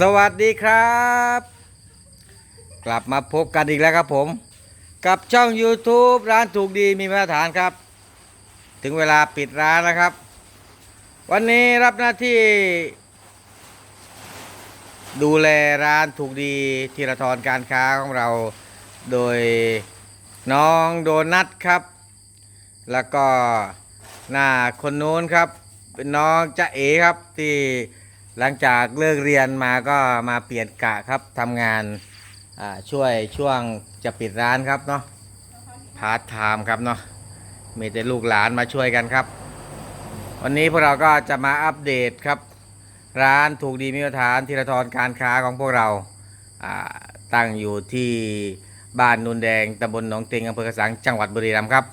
สวัสดีครับ กลับมาพบกันอีกแล้วครับผม กับช่อง YouTube ร้านถูกดีมีมาตรฐานครับ ถึงเวลาปิดร้านแล้วครับ วันนี้รับหน้าที่ ดูแลร้านถูกดีธีรทรการค้าของเรา โดยน้องโดนัทครับ แล้วก็หน้าคนนู้นครับ เป็นน้องจ๊ะเอ๋ครับที่ หลังจากเลิกเรียนมาก็มาเปลี่ยนกะครับทำงานช่วยช่วงจะปิดร้านครับเนาะพาร์ทไทม์ครับเนาะมีแต่ลูกหลานมาช่วยกันครับ วันนี้พวกเราก็จะมาอัปเดตครับ ร้านถูกดีมีมาตรฐานธีรทรการค้าของพวกเราอ่าตั้งอยู่ที่บ้านนุนแดงตำบลหนองเต็งอำเภอกระสังจังหวัดบุรีรัมย์ครับ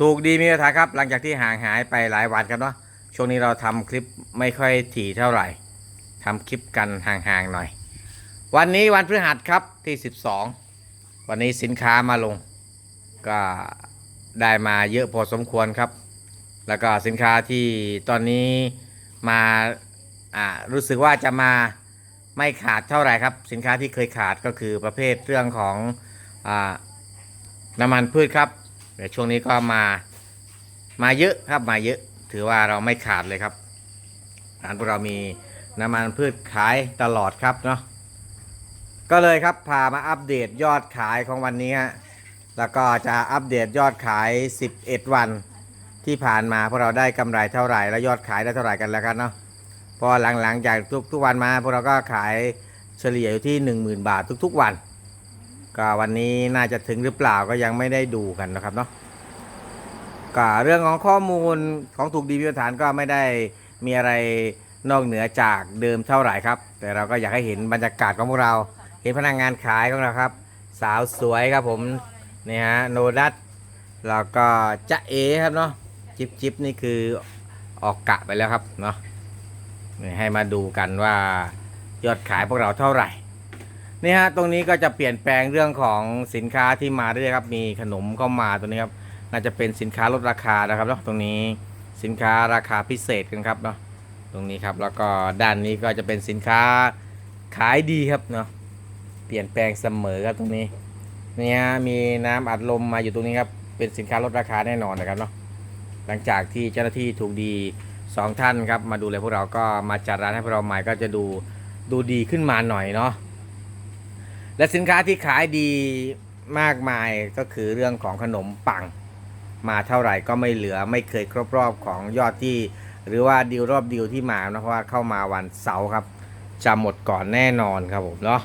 ถูกดีมีมาตรฐานครับ หลังจากที่ห่างหายไปหลายวันครับเนาะ ช่วงนี้เราทำคลิปไม่ค่อยถี่เท่าไหร่ทำคลิปกันห่างๆหน่อย วันนี้วันพฤหัสครับที่ 12 วันนี้สินค้ามาลง ก็ได้มาเยอะพอสมควรครับ แล้วก็สินค้าที่ตอนนี้มาอ่ารู้สึกว่าจะมาไม่ขาดเท่าไหร่ครับ สินค้าที่เคยขาดก็คือประเภทเรื่องของอน้ำมันพืชครับเดี๋ยวช่วงนี้ก็มามาเยอะครับมาเยอะ ถือว่าเราไม่ขาดเลยครับร้านพวกเรามีน้ำมันพืชขายตลอดครับเนาะก็เลยครับพามาอัปเดตยอดขายของวันนี้ฮะแล้วก็จะอัปเดตยอดขาย 11 วันที่ผ่านมาพวกเราได้กำไรเท่าไหร่ และยอดขายได้เท่าไหร่กันแล้วกันเนาะพอหลังๆจากทุกทุกวันมาพวกเราก็ขายเฉลี่ยอยู่ที่ 10,000 บาททุกๆวัน ก็วันนี้น่าจะถึงหรือเปล่าก็ยังไม่ได้ดูกันนะครับเนาะ ก็เรื่องของข้อมูลของถูกดีพิธานก็ไม่ได้มีอะไรนอกเหนือจากเดิมเท่าไหร่ครับ แต่เราก็อยากให้เห็นบรรยากาศของพวกเรา เห็นพนักงานขายของเราครับ สาวสวยครับผมนี่ฮะโนดัตแล้วก็จะเอครับเนาะจิบจิบนี่คือออกกะไปแล้วครับเนาะนี่ให้มาดูกันว่ายอดขายพวกเราเท่าไหร่นี่ฮะตรงนี้ก็จะเปลี่ยนแปลงเรื่องของสินค้าที่มาเรื่อยครับ มีขนมเข้ามาตัวนี้ครับ น่าจะเป็นสินค้าลดราคานะครับเนาะตรงนี้สินค้าราคาพิเศษกันครับเนาะตรงนี้ครับแล้วก็ด้านนี้ก็จะเป็นสินค้าขายดีครับเนาะเปลี่ยนแปลงเสมอครับตรงนี้เนี่ฮะมีน้ำอัดลมมาอยู่ตรงนี้ครับเป็นสินค้าลดราคาแน่นอนนะครับเนาะหลังจากที่เจ้าหน้าที่ถูกดีสองท่านครับมาดูแลพวกเราก็มาจัดร้านให้พวกเราใหม่ก็จะดูดูดีขึ้นมาหน่อยเนาะและสินค้าที่ขายดีมากมายก็คือเรื่องของขนมปัง มาเท่าไหร่ก็ไม่เหลือไม่เคยครบรอบของยอดที่ หรือว่าดีลรอบดีลที่มานะเพราะว่าเข้ามาวันเสาร์ครับจะหมดก่อนแน่นอนครับผมเนาะ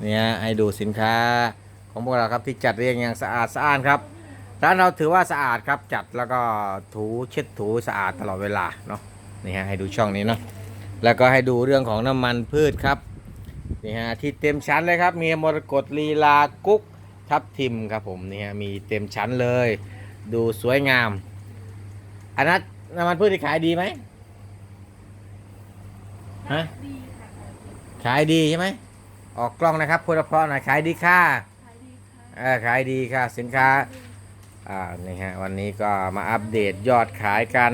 เนี่ยให้ดูสินค้าของพวกเราครับที่จัดเรียงอย่างสะอาดสะอ้านครับร้านเราถือว่าสะอาดครับจัดแล้วก็ถูเช็ดถูสะอาดตลอดเวลาเนาะนี่ฮะให้ดูช่องนี้เนาะแล้วก็ให้ดูเรื่องของน้ำมันพืชครับนี่ฮะที่เต็มชั้นเลยครับมีมรกตลีลากุ๊กทับทิมครับผมนี่ฮะมีเต็มชั้นเลย ดูสวยงามอันนั้นน้ำมันพืชที่ขายดีไหมฮะดีค่ะขายดีใช่ไหมออกกล้องนะครับพูดเพราะๆหน่อยขายดีค่ะขายดีค่ะเออขายดีค่ะสินค้าอ่านี่ฮะวันนี้ก็มาอัปเดตยอดขายกัน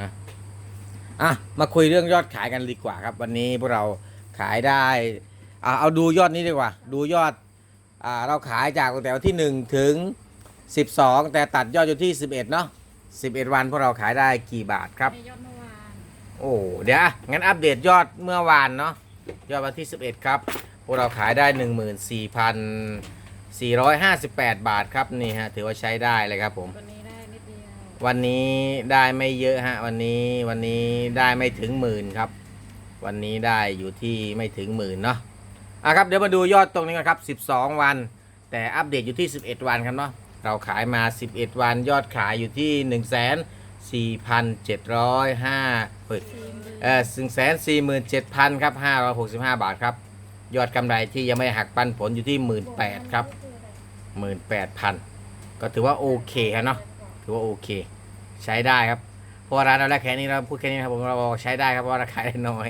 นะอะมาคุยเรื่องยอดขายกันดีกว่าครับ วันนี้พวกเราขายได้อ่าเอาดูยอดนี้ดีกว่า ดูยอดอ่าเราขายจากตั้งแต่วันที่1ถึง 12 แต่ตัดยอดอยู่ที่ 11 เนาะ11 วันพวกเราขายได้กี่บาทครับ ในยอดเมื่อวานโอ้เดี๋ยวอะงั้นอัปเดตยอดเมื่อวานเนาะยอดวันที่ 11 ครับ พวกเราขายได้ 14,458 บาทครับนี่ฮะถือว่าใช้ได้เลยครับผม วันนี้ได้นิดเดียววันนี้ได้ไม่เยอะฮะวันนี้วันนี้ได้ไม่ถึงหมื่นครับ วันนี้ได้อยู่ที่ไม่ถึงหมื่นเนาะอะครับเดี๋ยวมาดูยอดตรงนี้กันครับ 12 วัน แต่อัปเดตอยู่ที่ 11 วันครับเนาะ เราขายมา 11 วันยอดขายอยู่ที่ 1 4 7 0 5เฮ้ยสี่หมื่นเอ1 4 7 0 0 0ครับ565 บาทครับ ยอดกำไรที่ยังไม่หักปันผลอยู่ที่ 18,000ครับ 18,000 ก็ถือว่าโอเคครับเนาะถือว่าโอเค ใช้ได้ครับเพราะว่าร้านเราแรกแค่นี้เราพูดแค่นี้นะครับผมเราบอกใช้ได้ครับเพราะว่าราขาได้น้อย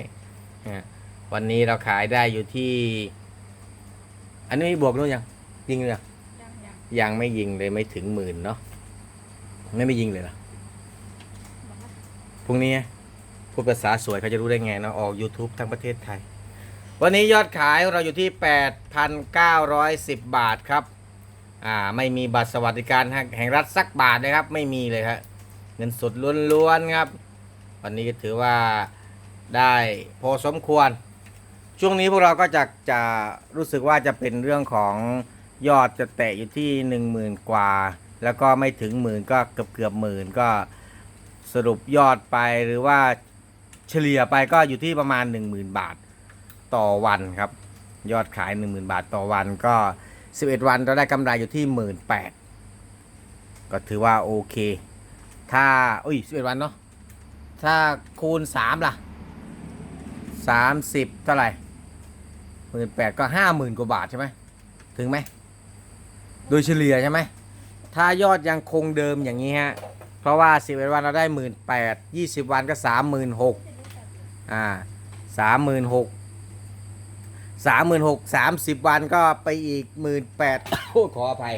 นะวันนี้เราขายได้อยู่ที่ อันนี้บวกนู้นยังยิงเลยง ยังไม่ยิงเลยไม่ถึงหมื่นเนาะไม่ไม่ยิงเลยเหรอพรุ่งนี้พูดภาษาสวยเขาจะรู้ได้ไงเนาะออก YouTube ทั้งประเทศไทย วันนี้ยอดขายเราอยู่ที่ 8,910 บาทครับ อ่าไม่มีบัตรสวัสดิการแห่งรัฐสักบาทนะครับ ไม่มีเลยครับเงินสดล้วนๆครับ วันนี้ก็ถือว่าได้พอสมควร ช่วงนี้พวกเราก็จะจะรู้สึกว่าจะเป็นเรื่องของ ยอดจะแตะอยู่ที่หนึ่งหมื่นกว่า แล้วก็ไม่ถึงหมื่นก็เกือบเกือบหมื่นก็สรุปยอดไปหรือว่าเฉลี่ยไปก็อยู่ที่ประมาณ 10,000 บาทต่อวันครับ ยอดขาย 10,000 บาทต่อวันก็ 11 วันเราได้กำไรอยู่ที่ 18,000ก็ถือว่าโอเค ถ้าอุ้ย11 วันเนาะถ้าคูณ 3 ล่ะ 30 เท่าไหร่หมื่นแปดก็ห้าหมื่นกว่าบาทใช่ไหมถึงไหม โดยเฉลี่ยใช่ไหม ถ้ายอดยังคงเดิมอย่างนี้ฮะ เพราะว่าสิบเอ็ดวันเราได้หมื่นแปดยี่สิบวันก็สามหมื่นหกอ่าสามหมื่นหกสามหมื่นหกสามสิบวันก็ไปอีกหมื่นแปดขออภัย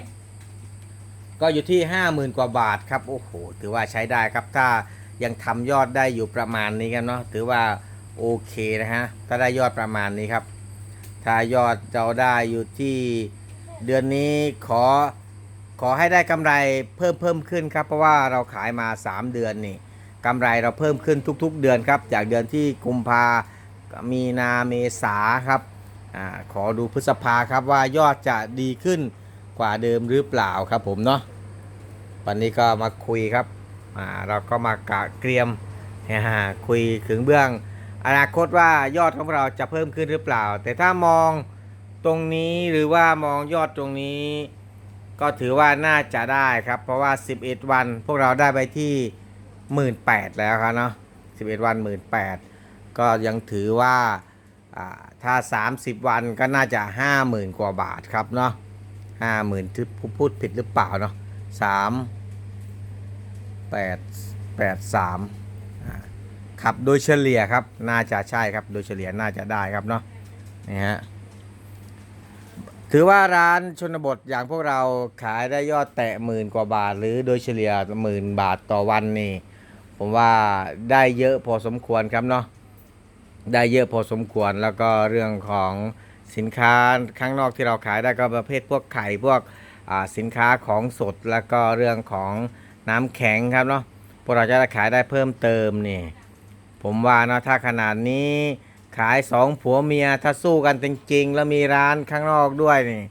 ก็อยู่ที่ห้าหมื่นกว่าบาทครับ โอ้โห ถือว่าใช้ได้ครับ ถ้ายังทำยอดได้อยู่ประมาณนี้กันเนาะ ถือว่าโอเคนะฮะ ถ้าได้ยอดประมาณนี้ครับ ถ้ายอดเราได้อยู่ที่ เดือนนี้ขอขอให้ได้กำไรเพิ่มเพิ่มขึ้นครับ เพราะว่าเราขายมา 3 เดือนนี่กำไรเราเพิ่มขึ้นทุก ๆ เดือนครับ จากเดือนที่กุมภามีนาเมษาครับอาขอดูพฤษภาครับว่ายอดจะดีขึ้นกว่าเดิมหรือเปล่าครับผมเนาะวันนี้ก็มาคุยครับอ่าเราก็มากะเกรียมคุยถึงเบื้องอนาคตว่ายอดของเราจะเพิ่มขึ้นหรือเปล่า แต่ถ้ามอง ตรงนี้หรือว่ามองยอดตรงนี้ ก็ถือว่าน่าจะได้ครับ เพราะว่า 11 วันพวกเราได้ไปที่ 18,000แล้วครับเนาะ11 วัน 18,000 ก็ยังถือว่าอ่าถ้า 30 วันก็น่าจะ 50,000 กว่าบาทครับเนาะ50,000ที่พูดผิดหรือเปล่าเนาะ3 8 8 3อ่าครับโดยเฉลี่ยครับน่าจะใช่ครับโดยเฉลี่ยน่าจะได้ครับเนาะนี่ฮะ ถือว่าร้านชนบทอย่างพวกเราขายได้ยอดแตะหมื่นกว่าบาท หรือโดยเฉลี่ยหมื่นบาทต่อวันนี่ ผมว่าได้เยอะพอสมควรครับเนาะได้เยอะพอสมควรแล้วก็เรื่องของสินค้าข้างนอกที่เราขายได้ก็ประเภทพวกไข่พวกสินค้าของสดแล้วก็เรื่องของน้ำแข็งครับเนาะพวกเราจะขายได้เพิ่มเติมนี่ผมว่านะถ้าขนาดนี้ ขายสองผัวเมียถ้าสู้กันจริงๆ แล้วมีร้านข้างนอกด้วยนี่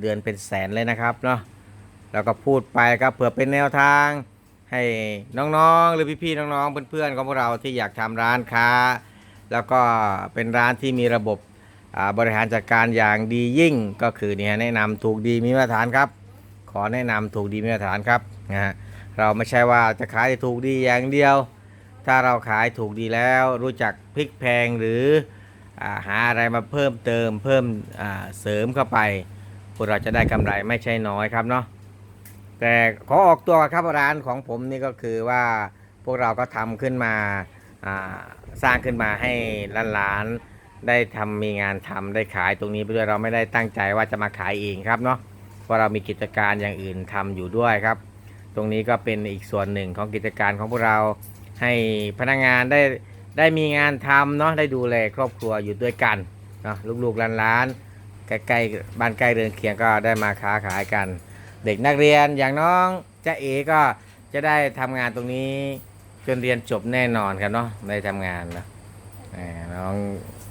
เดือนเป็นแสนเลยนะครับเนาะแล้วก็พูดไปครับเผื่อเป็นแนวทาง ให้น้องๆ หรือพี่ๆน้องๆเพื่อนๆของพวกเราที่อยากทำร้านค้า แล้วก็เป็นร้านที่มีระบบอ่าบริหารจัดการอย่างดียิ่งก็คือเนี่ยแนะนำถูกดีมีมาตรฐานครับ ขอแนะนำถูกดีมีมาตรฐานครับนะฮะเราไม่ใช่ว่าจะขายถูกดีอย่างเดียว ถ้าเราขายถูกดีแล้วรู้จักพลิกแพงหรืออหาอะไรมาเพิ่มเติมเพิ่มเสริมเข้าไปพวกเราจะได้กำไรไม่ใช่น้อยครับเนาะแต่ขอออกตัวครับร้านของผมนี่ก็คือว่าพวกเราก็ทำขึ้นมาอ่าสร้างขึ้นมาให้ล้านๆได้ทำมีงานทำได้ขายตรงนี้ไปด้วยเราไม่ได้ตั้งใจว่าจะมาขายเองครับเนาะเพราะเรามีกิจการอย่างอื่นทำอยู่ด้วยครับ ตรงนี้ก็เป็นอีกส่วนหนึ่งของกิจการของพวกเรา ให้พนักงานได้ได้มีงานทำเนาะได้ดูแลครอบครัวอยู่ด้วยกันเนาะลูกๆร้านๆใกล้ๆบ้านใกล้เรือนเคียงก็ได้มาค้าขายกัน เด็กนักเรียนอย่างน้องจ๊ะเอก็จะได้ทำงานตรงนี้จนเรียนจบแน่นอนครับเนาะได้ทำงานนะน้อง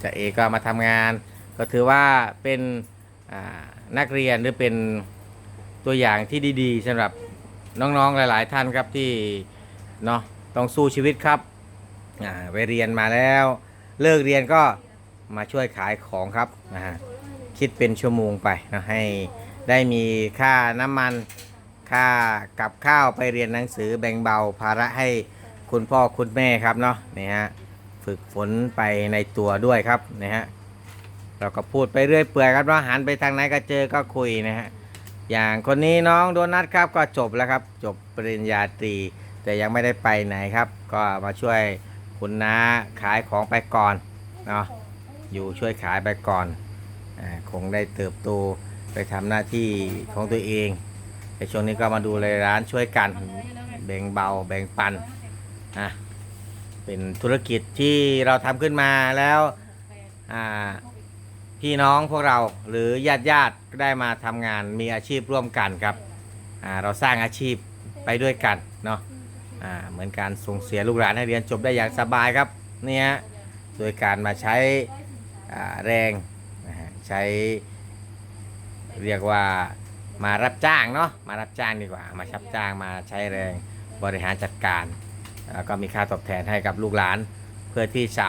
จ๊ะเอก็มาทำงาน ก็ถือว่าเป็นนักเรียนหรือเป็นตัวอย่างที่ดี ๆสำหรับน้องๆหลาย ๆ ท่านครับที่เนาะ ต้องสู้ชีวิตครับอ่าไปเรียนมาแล้ว เลิกเรียนก็มาช่วยขายของครับนะฮะคิดเป็นชั่วโมงไปนะให้ได้มีค่าน้ำมันค่ากับข้าวไปเรียนหนังสือแบ่งเบาภาระให้คุณพ่อคุณแม่ครับเนาะนี่ฮะฝึกฝนไปในตัวด้วยครับนะฮะเราก็พูดไปเรื่อยเปื่อยครับเนาะหันไปทางไหนก็เจอก็คุยนะฮะอย่างคนนี้น้องโดนัทครับก็จบแล้วครับ จบปริญญาตรี แต่ยังไม่ได้ไปไหนครับ ก็มาช่วยคุณน้าขายของไปก่อนเนาะอยู่ช่วยขายไปก่อนอคงได้เติบโตไปทำหน้าที่ของตัวเองแต่ช่วงนี้ก็มาดูเลยร้านช่วยกันแบ่งเบาแบ่งปันอะเป็นธุรกิจที่เราทำขึ้นมาแล้วอ่าพี่น้องพวกเราหรือญาติญาติก็ได้มาทำงานมีอาชีพร่วมกันครับอ่าเราสร้างอาชีพไปด้วยกันเนาะ อ่าเหมือนการส่งเสียลูกหลานให้เรียนจบได้อย่างสบายครับเนี่ยโดยการมาใช้แรงนะฮะใช้เรียกว่ามารับจ้างเนาะมารับจ้างดีกว่า มาชับจ้างมาใช้แรงบริหารจัดการแล้วก็มีค่าตอบแทนให้กับลูกหลาน เพื่อที่จะ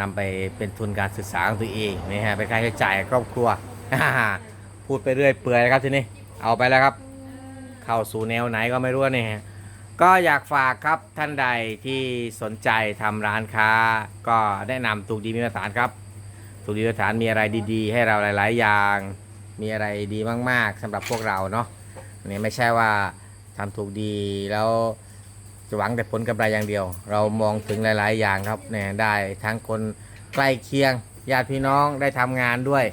นำไปเป็นทุนการศึกษาของตัวเองนี่ฮะเป็นค่าใช้จ่ายครอบครัวพูดไปเรื่อยเปื่อยครับทีนี้เอาไปแล้วครับ เข้าสู่แนวไหนก็ไม่รู้นี่ฮะ ก็อยากฝากครับท่านใดที่สนใจทำร้านค้า ก็แนะนำถูกดีมีมาตรฐานครับถูกดีมาตรฐานมีอะไรดีๆ ให้เราหลาย ๆ อย่าง มีอะไรดีมาก ๆสำหรับพวกเราเนาะอันนี่ไม่ใช่ว่าทำถูกดีแล้วจะหวังแต่ผลกำไรอย่างเดียว เรามองถึงหลาย ๆ อย่างครับเนี่ยได้ทั้งคนใกล้เคียงญาติพี่น้องได้ทำงานด้วย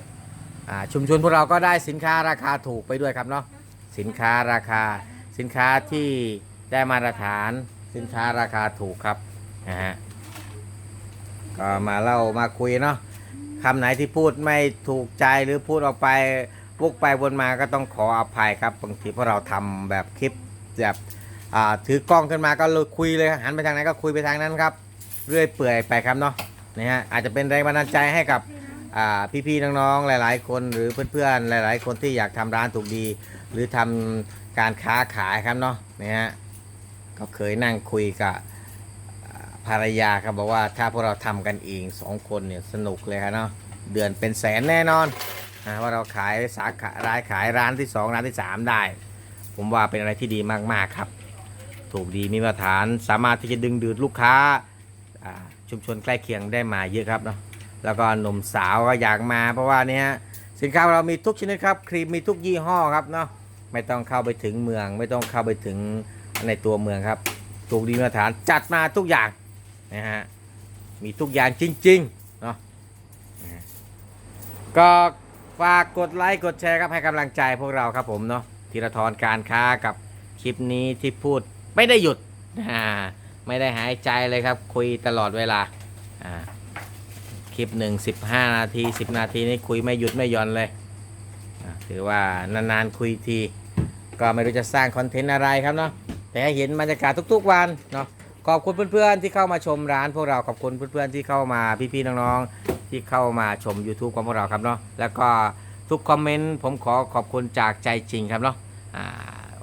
ชุมชนพวกเราก็ได้สินค้าราคาถูกไปด้วยครับเนาะสินค้าราคาสินค้าที่ ได้มาตรฐานสินค้าราคาถูกครับนะฮะก็มาเล่ามาคุยเนาะคำไหนที่พูดไม่ถูกใจหรือพูดออกไปวกไปวนมาก็ต้องขออภัยครับบางทีเพราะเราทำแบบคลิปแบบถือกล้องขึ้นมาก็เลยคุยเลยหันไปทางไหนก็คุยไปทางนั้นครับเรื่อยเปื่อยไปครับเนาะนะฮะอาจจะเป็นแรงบันดาลใจให้กับอ่พี่ๆน้องๆหลาย ๆ คนหรือเพื่อนๆหลาย ๆ คนที่อยากทำร้านถูกดี หรือทำการค้าขายครับเนาะนะฮะ ก็เคยนั่งคุยกับภรรยาครับบอกว่าถ้าพวกเราทำกันเองสองคนเนี่ยสนุกเลยครับเนาะเดือนเป็นแสนแน่นอนนะว่าเราขายสาขาร้านขายร้านที่สองร้านที่สามได้ ผมว่าเป็นอะไรที่ดีมากๆครับ ถูกดีมีมาตรฐานสามารถที่จะดึงดูดลูกค้าชุมชนใกล้เคียงได้มาเยอะครับเนาะแล้วก็หนุ่มสาวก็อยากมา เพราะว่าเนี้ยสินค้าเรามีทุกชนิดครับครีมมีทุกยี่ห้อครับเนาะไม่ต้องเข้าไปถึงเมือง ไม่ต้องเข้าไปถึง ในตัวเมืองครับถูกดีมาตรฐานจัดมาทุกอย่างนะฮะมีทุกอย่างจริงๆเนาะนะฮะก็ฝากกดไลค์กดแชร์ครับให้กำลังใจพวกเราครับผมเนาะธีรทรการค้ากับคลิปนี้ที่พูดไม่ได้หยุดอ่าไม่ได้หายใจเลยครับ คุยตลอดเวลาอ่าคลิปหนึ่งสิบห้านาทีสิบนาทีนี่คุยไม่หยุดไม่หย่อนเลยถือว่านานๆคุยที ก็ไม่รู้จะสร้างคอนเทนต์อะไรครับเนาะ แต่เห็นบรรยากาศทุกๆวันเนาะขอบคุณเพื่อนๆที่เข้ามาชมร้านพวกเราขอบคุณเพื่อนๆที่เข้ามาพี่ๆน้องๆที่เข้ามาชม YouTube ของพวกเราครับเนาะแล้วก็ทุกคอมเมนต์ผมขอขอบคุณจากใจจริงครับเนาะ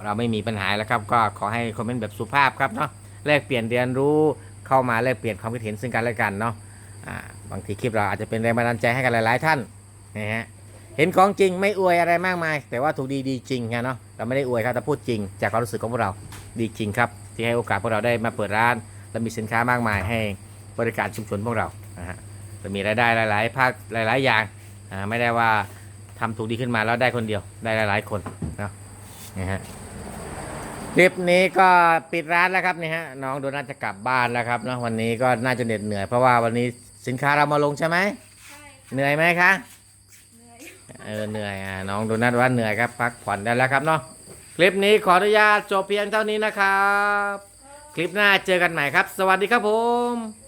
เราไม่มีปัญหาแล้วครับก็ขอให้คอมเมนต์แบบสุภาพครับเนาะแลกเปลี่ยนเรียนรู้เข้ามาแลกเปลี่ยนความคิดเห็นซึ่งกันและกันเนาะบางทีคลิปเราอาจจะเป็นแรงบันดาลใจให้กับหลาย ๆ ท่านนะฮะ เห็นของจริงไม่อวยอะไรมากมาย แต่ว่าถูกดีดีจริงครับเนาะเราไม่ได้อวยครับแต่พูดจริง จากความรู้สึกของพวกเราดีจริงครับ ที่ให้โอกาสพวกเราได้มาเปิดร้าน และมีสินค้ามากมายให้บริการชุมชนพวกเรานะฮะจะมีรายได้หลาย ๆ ภาคหลาย ๆ อย่างอ่าไม่ได้ว่าทำถูกดีขึ้นมาแล้วได้คนเดียวได้หลาย ๆ คนเนาะนะฮะคลิปนี้ก็ปิดร้านแล้วครับนี่ฮะน้องโดนัทจะกลับบ้านแล้วครับเนาะวันนี้ก็น่าจะเหน็ดเหนื่อยเพราะว่าวันนี้สินค้าเรามาลงใช่ไหมใช่เหนื่อยไหมคะเหนื่อย เออเหนื่อยอะน้องโดนัทว่าเหนื่อยครับพักผ่อนได้แล้วครับเนาะคลิปนี้ขออนุญาตจบเพียงเท่านี้นะครับ คลิปหน้าเจอกันใหม่ครับ สวัสดีครับผม